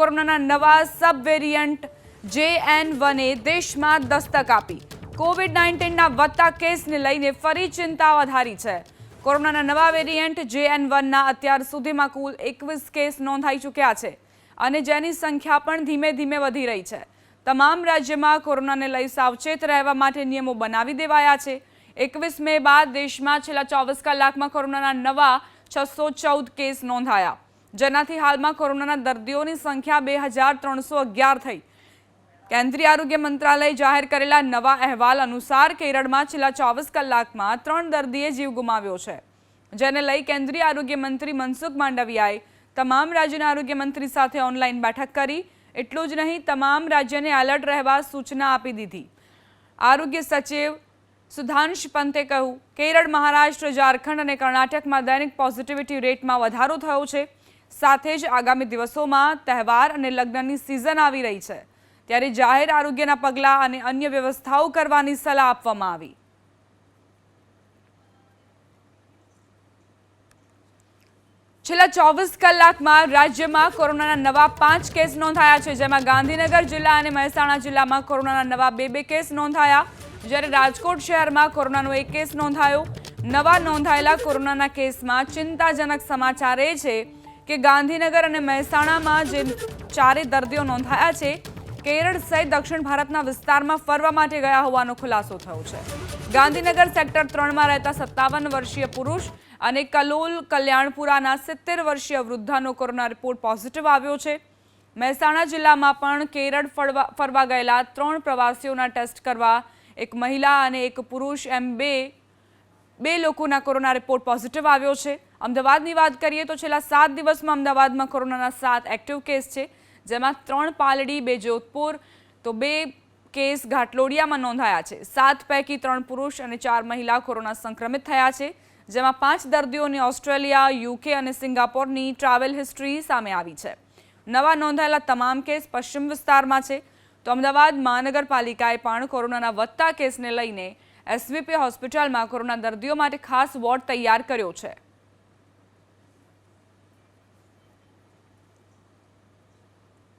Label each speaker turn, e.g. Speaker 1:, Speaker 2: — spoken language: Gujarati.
Speaker 1: કોરોનાના નવા સબ વેરિયન્ટ જે એન વને દેશમાં દસ્તક આપી. કોવિડ નાઇન્ટીનના વધતા કેસને લઈને ફરી ચિંતા વધારી છે. કોરોનાના નવા વેરિયન્ટ જે એન વનના અત્યાર સુધીમાં કુલ એકવીસ કેસ નોંધાઈ ચૂક્યા છે અને જેની સંખ્યા પણ ધીમે ધીમે વધી રહી છે. તમામ રાજ્યમાં કોરોનાને લઈ સાવચેત રહેવા માટે નિયમો બનાવી દેવાયા છે. એકવીસ મે બાદ દેશમાં છેલ્લા ચોવીસ કલાકમાં કોરોનાના નવા છસો ચૌદ કેસ નોંધાયા. જેનાથી હાલમાં કોરોનાના દર્દીઓની સંખ્યા બે હજાર ત્રણસો અગિયાર થઈ. કેન્દ્રીય આરોગ્ય મંત્રાલયે જાહેર કરેલા નવા અહેવાલ અનુસાર કેરળમાં છેલ્લા ચોવીસ કલાકમાં ત્રણ દર્દીએ જીવ ગુમાવ્યો છે. જેને લઈ કેન્દ્રીય આરોગ્ય મંત્રી મનસુખ માંડવિયાએ તમામ રાજ્યના આરોગ્ય મંત્રી સાથે ઓનલાઈન બેઠક કરી. એટલું જ નહીં, તમામ રાજ્યને એલર્ટ રહેવા સૂચના આપી દીધી. આરોગ્ય સચિવ સુધાંશ પંતે કહ્યું, કેરળ, મહારાષ્ટ્ર, ઝારખંડ અને કર્ણાટકમાં દૈનિક પોઝિટિવિટી રેટમાં વધારો થયો છે. સાથે જ આગામી દિવસોમાં તહેવાર અને લગ્નની સિઝન આવી રહી છે. ત્યારે જાહેર આરોગ્યના પગલાં અને અન્ય વ્યવસ્થાઓ કરવાની સલાહ આપવામાં આવી. છેલ્લા ચોવીસ કલાકમાં રાજ્યમાં કોરોનાના નવા પાંચ કેસ નોંધાયા છે, જેમાં ગાંધીનગર જિલ્લા અને મહેસાણા જિલ્લામાં કોરોનાના નવા બે બે કેસ નોંધાયા. જ્યારે રાજકોટ શહેરમાં કોરોનાનો એક કેસ નોંધાયો. નવા નોંધાયેલા કોરોનાના કેસમાં ચિંતાજનક સમાચાર એ છે કે ગાંધીનગર અને મહેસાણામાં જે ચારે દર્દીઓ નોંધાયા છે, કેરળ સહિત દક્ષિણ ભારતના વિસ્તારમાં ફરવા માટે ગયા હોવાનો ખુલાસો થયો છે. ગાંધીનગર સેક્ટર ત્રણમાં રહેતા સત્તાવન વર્ષીય પુરુષ અને કલોલ કલ્યાણપુરાના સિત્તેર વર્ષીય વૃદ્ધાનો કોરોના રિપોર્ટ પોઝિટિવ આવ્યો છે. મહેસાણા જિલ્લામાં પણ કેરળ ફરવા ગયેલા ત્રણ પ્રવાસીઓના ટેસ્ટ કરવા એક મહિલા અને એક પુરુષ એમ બે બે લોકોના કોરોના રિપોર્ટ પોઝિટિવ આવ્યો છે. અમદાવાદની વાત કરીએ તો છેલ્લા સાત દિવસમાં અમદાવાદમાં કોરોનાના સાત એક્ટિવ કેસ છે. જેમાં ત્રણ પાલડી, બે જોધપુર, તો બે કેસ ઘાટલોડિયામાં નોંધાયા છે. સાત પૈકી ત્રણ પુરુષ અને ચાર મહિલા કોરોના સંક્રમિત થયા છે. જેમાં પાંચ દર્દીઓની ઓસ્ટ્રેલિયા, યુકે અને સિંગાપોરની ટ્રાવેલ હિસ્ટ્રી સામે આવી છે. નવા નોંધાયેલા તમામ કેસ પશ્ચિમ વિસ્તારમાં છે. તો અમદાવાદ મહાનગરપાલિકાએ પણ કોરોનાના વધતા કેસને લઈને એસવીપી હોસ્પિટલમાં કોરોના દર્દીઓ માટે ખાસ વોર્ડ તૈયાર કર્યો છે.